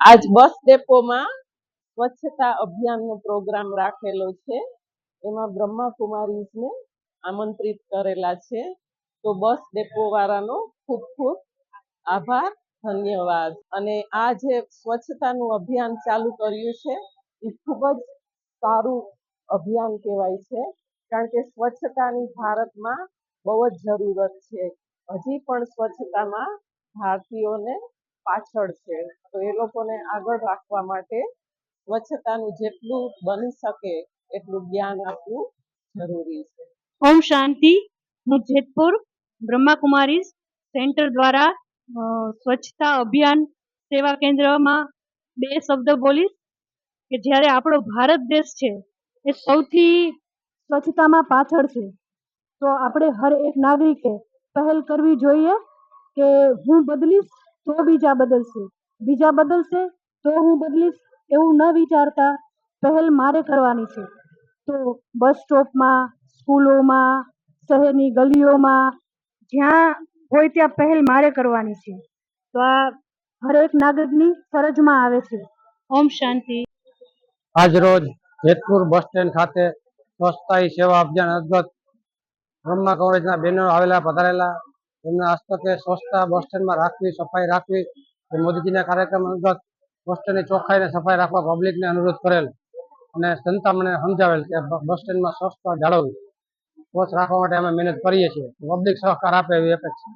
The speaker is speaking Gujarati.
આજ બસ ડેપોમાં સ્વચ્છતા અભિયાનનો પ્રોગ્રામ રાખેલો છે. એમાં બ્રહ્માકુમારીઝને આમંત્રિત કરેલા છે. તો બસ ડેપો વાળાનો ખૂબ ખૂબ આભાર, ધન્યવાદ. અને આ જે સ્વચ્છતાનું અભિયાન ચાલુ કર્યું છે, એ ખૂબ જ સારું અભિયાન કહેવાય છે. કારણ કે સ્વચ્છતાની ભારતમાં બહુ જ જરૂરત છે. હજી પણ સ્વચ્છતામાં ભારતીયોને પાછળ છે. તો એ લોકોને આગળ રાખવા માટે સ્વચ્છતાનું જેટલું બની શકે એટલું જ્ઞાન આપવું જરૂરી છે. ઓમ શાંતિ. હું જેતપુર બ્રહ્માકુમારી સેન્ટર દ્વારા સ્વચ્છતા અભિયાન સેવા કેન્દ્રમાં બે શબ્દ બોલીશ કે જ્યારે આપણો ભારત દેશ છે એ સૌથી સ્વચ્છતામાં પાછળ છે. તો આપણે હર એક નાગરિકે પહેલ કરવી જોઈએ કે હું બદલીશ તો બીજા બદલશે. બીજા બદલશે તો હું બદલીશ એવું ન વિચારતા પહેલ મારે કરવાની છે. તો બસ સ્ટોપમાં, સ્કૂલોમાં, શહેરની ગલીઓમાં, જ્યાં હોય ત્યાં પહેલ મારે કરવાની છે. તો આ હરેક નાગરિકની ફરજમાં આવે છે. ઓમ શાંતિ. આજરોજ જેતપુર બસ સ્ટેન્ડ ખાતે સ્વચ્છતા સેવા અભિયાન અંતર્ગત બ્રહ્મા કોલેજના બેનરો આવેલા, પધારેલા તેમના હસ્તકે સ્વચ્છતા બસ સ્ટેન્ડમાં રાખવી, સફાઈ રાખવી. એ મોદીજીના કાર્યક્રમ અંતર્ગત બસ સ્ટેન્ડની ચોખ્ખાઈ અને સફાઈ રાખવા પબ્લિકને અનુરોધ કરેલ અને જનતા મને સમજાવેલ કે બસ સ્ટેન્ડમાં સ્વચ્છતા જાળવવી. સ્વચ્છ રાખવા માટે અમે મહેનત કરીએ છીએ. પબ્લિક સહકાર આપે એવી અપેક્ષા.